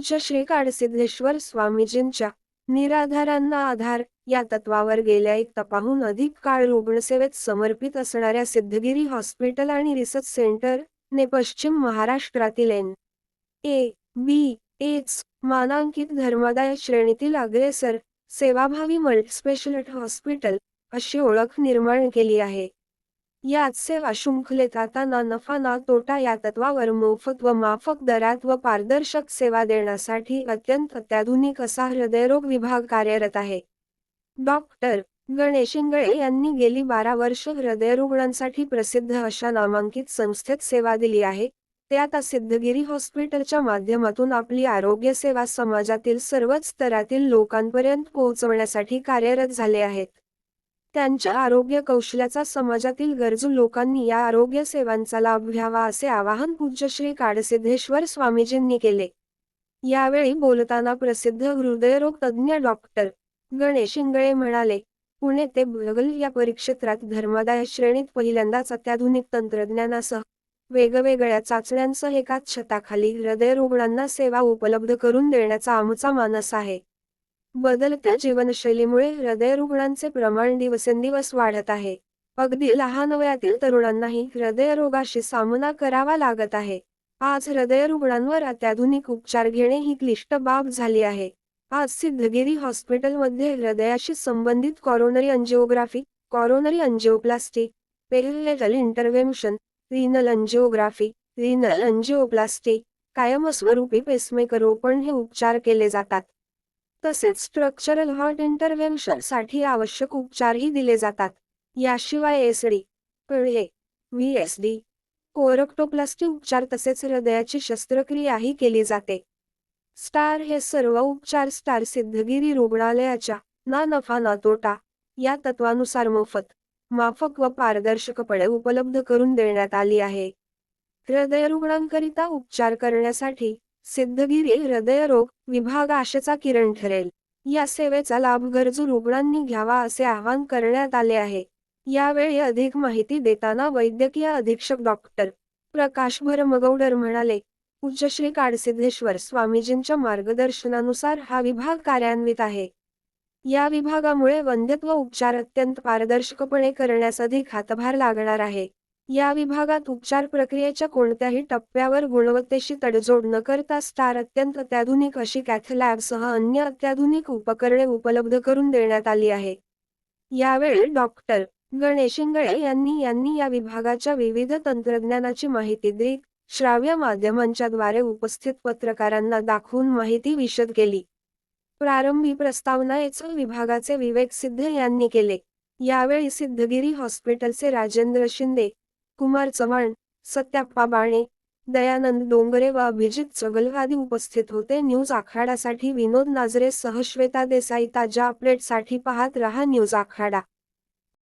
पूज्य श्री काडसिद्धेश्वर स्वामीजींच्या निराधारांना आधार या तत्वावर गेल्या एक तपाहून अधिक काळ रुग्णसेवेत समर्पित असणाऱ्या सिद्धगिरी हॉस्पिटल आणि रिसर्च सेंटर ने पश्चिम महाराष्ट्रातील एन. ए. बी. एच. मानांकित धर्मादाय श्रेणीतील अग्रेसर सेवाभावी मल्टीस्पेशलिटी हॉस्पिटल अशी ओळख निर्माण केली आहे. यात सेवा शृंखलेत आता ना नफा ना तोटा या तत्वावर मोफत व माफक दरात व पारदर्शक सेवा देण्यासाठी अत्यंत अत्याधुनिक असा हृदयरोग विभाग कार्यरत आहे. डॉक्टर गणेश इंगळे यांनी गेली बारा वर्ष हृदयरुग्णांसाठी प्रसिद्ध अशा नामांकित संस्थेत सेवा दिली आहे. ते आता सिद्धगिरी हॉस्पिटलच्या माध्यमातून आपली आरोग्य सेवा समाजातील सर्वच स्तरातील लोकांपर्यंत पोहोचवण्यासाठी कार्यरत झाले आहेत. त्यांच्या आरोग्य कौशल्याचा समाजातील गरजू लोकांनी या आरोग्य सेवांचा लाभ घ्यावा असे आवाहन पूज्य श्री काडसिद्धेश्वर स्वामीजींनी केले. यावेळी बोलताना प्रसिद्ध हृदयरोग तज्ज्ञ डॉक्टर गणेश इंगळे म्हणाले पुणे ते बगल या परिक्षेत्रात धर्मादाय श्रेणीत पहिल्यांदाच अत्याधुनिक तंत्रज्ञानासह वेगवेगळ्या चाचण्यांसह एकाच छताखाली हृदयरुग्णांना सेवा उपलब्ध करून देण्याचा आमचा मानस आहे. बदलत्या जीवनशैलीमुळे हृदयरुग्णांचे प्रमाण दिवसेंदिवस वाढत आहे. अगदी लहान वयातील तरुणांनाही हृदयरोगाशी सामना करावा लागत आहे. आज हृदयरुग्णांवर अत्याधुनिक उपचार घेणे ही क्लिष्ट बाब झाली आहे. आज सिद्धगिरी हॉस्पिटलमध्ये हृदयाशी संबंधित coronary angiography coronary angioplasty peripheral intervention renal angiography renal angioplasty कायमस्वरूपी पेसमेकर ओपन हे उपचार केले जातात. तसेच स्ट्रक्चरल हार्ट इंटरव्हेन्शनसाठी आवश्यक उपचारही दिले जातात. याशिवाय एसडी पिळे व्ही एस डी कोरक्टोप्लास्टी उपचार तसेच हृदयाची शस्त्रक्रियाही केली जाते. स्टार हे सर्व उपचार स्टार सिद्धगिरी रुग्णालयाच्या ना नफा ना तोटा या तत्वानुसार मोफत माफक व पारदर्शकपणे उपलब्ध करून देण्यात आली आहे. हृदयरुग्णांकरिता उपचार करण्यासाठी सिद्धगिरी हृदयरोग विभाग आशेचा किरण ठरेल. या सेवेचा लाभ गरजू रुग्णांनी घ्यावा असे आवाहन करण्यात आले आहे. यावेळी अधिक माहिती देताना वैद्यकीय अधीक्षक डॉक्टर प्रकाश भरमगौडर म्हणाले उच्चश्री काडसिद्धेश्वर स्वामीजींच्या मार्गदर्शनानुसार हा विभाग कार्यान्वित आहे. या विभागामुळे वंध्यत्व उपचार अत्यंत पारदर्शकपणे करण्यास अधिक हातभार लागणार आहे. या विभागात उपचार प्रक्रियेच्या कोणत्याही टप्प्यावर गुणवत्तेशी तडजोड न करता स्टार अत्यंत अत्याधुनिक अशी कॅथलॅबसह अन्य अत्याधुनिक उपकरणे उपलब्ध करून देण्यात आली आहे. यावेळी डॉक्टर गणेश इंगळे यांनी यांनी या विभागाच्या विविध तंत्रज्ञानाची माहिती दिली. श्राव्य माध्यमांच्या द्वारे उपस्थित पत्रकारांना दाखवून माहिती विशद केली. प्रारंभी प्रस्तावना एच विभागाचे विवेक सिद्ध यांनी केले. यावेळी सिद्धगिरी हॉस्पिटलचे राजेंद्र शिंदे कुमार चव्हाण सत्याप्पा बाणे दयानंद डोंगरे व अभिजित चगलवादी उपस्थित होते. न्यूज आखाडासाठी विनोद नाजरे सहश्वेता देसाई ताज्या अपडेटसाठी पाहत रहा न्यूज आखाडा.